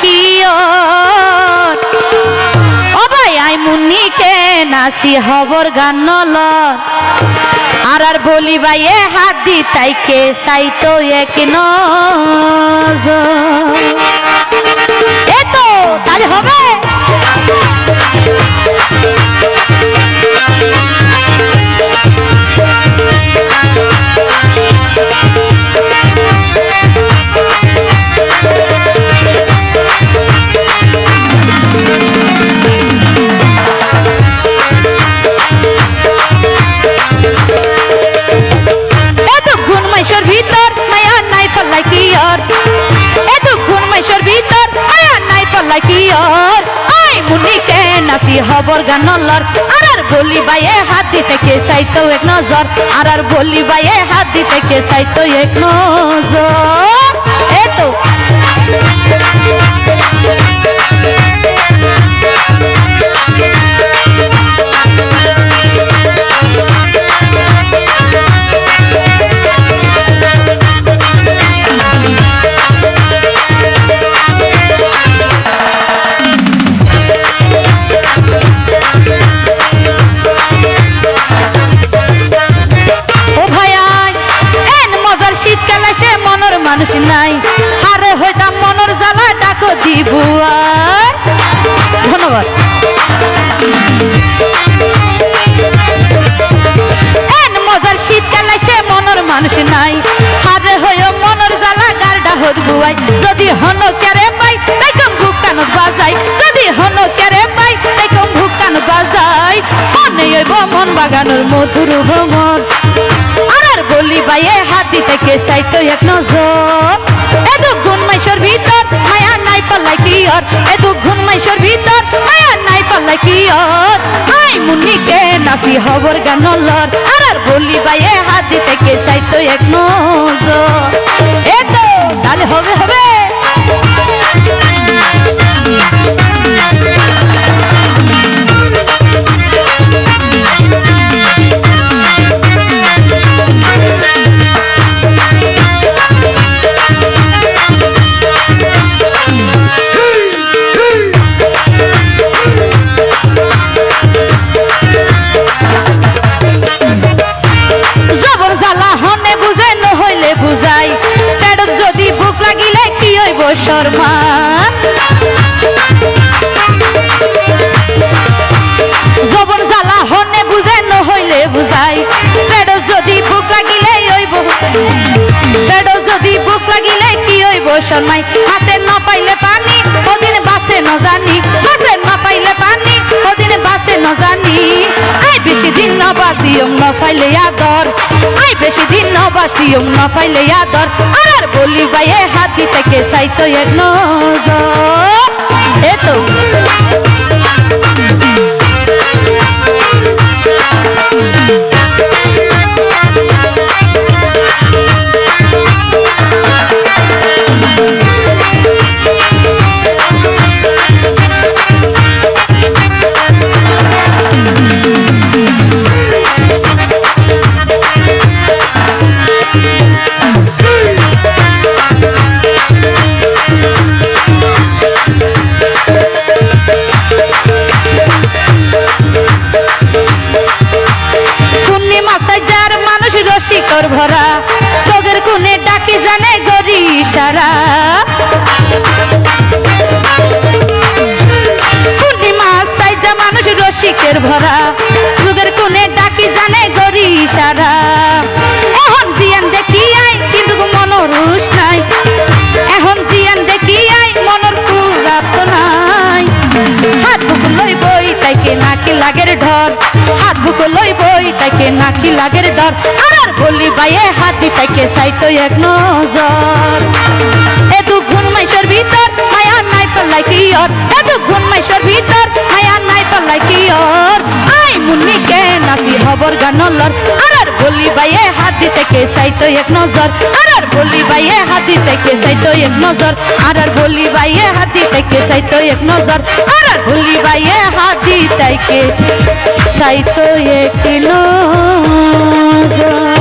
কি ও ভাই, আই মুন্নিকে নাসি হবর গান নল আর আর বলি বাইয়ে হাত দি তাইকে সাইতো এক নজর। ফল্লাই কি আর আই মুনিকে নাসি হবর গানলর আর আর বলি বাইয়ে হাত দিতে কে সাইতো এক নজর? আর আর বলি বাইয়ে হাত দিতে কে সাইতো এক নজর? এতো ও হদ বুয়াই, যদি হন কেরে পাই, তাই কম ভুকানত বাজাই। যদি হন কেরে পাই, তাই কম ভুকানত বাজাই। মনে হইব মন বাগানোর মধুর ভ্রমণ। আর বলি বাইয়ে হাত দিতে কে চাইতো এক নজর। এদু গুণ মাইশর ভিতর, মায়া নাই পাল্লাই কি আর এদু গুণ মাইশর ভিতর, মায়া নাই পাল্লাই কি আর আই মুন্নিকে নাসি হবর গানলর আর বলি বাইয়ে হাত দিতে কে চাইতো এক নজর। এতো তাহলে হবে হবে। হইব ভান জবর জ্বালা হনে বুঝে, নহইলে বুঝাই। পেড় যদি বুক লাগিলে হইব। পেড় যদি বুক লাগিলে কি হইব, শর্মাই। দিন না পাইলে আদর। আর বলি বাইয়ে হাতি থেকে সাইতো এক নজর। এতো পূর্ণিমা সারা। পূর্ণিমা সাইজা মানুষ রসিকের ভরা। সুগের কোণে ডাকি জানে গরি সারা। এখন জিয়ান দেখি আই কিন্তু মনোরুষ নাই। এখন জিয়ান দেখি আই মনর কুরাত নাই। হাত বুক লই বই তাইকে নাকি লাগের ঢর হাত বুক লই বই তাইকে নাকি লাগের ডর আর বলি বাইয়ে হাতি তাইকে সাইতো এক নজর। হবর গানলর। আর বলি বাইয়ে হাত দিতে কে সাইতো এক নজর। আর বলি বাইয়ে হাত দিতে কে সাইতো এক নজর। আর বলি বাইয়ে হাত দিতে কে সাইতো এক নজর। আর বলি বাইয়ে হাত দিতে কে সাইতো এক নজর।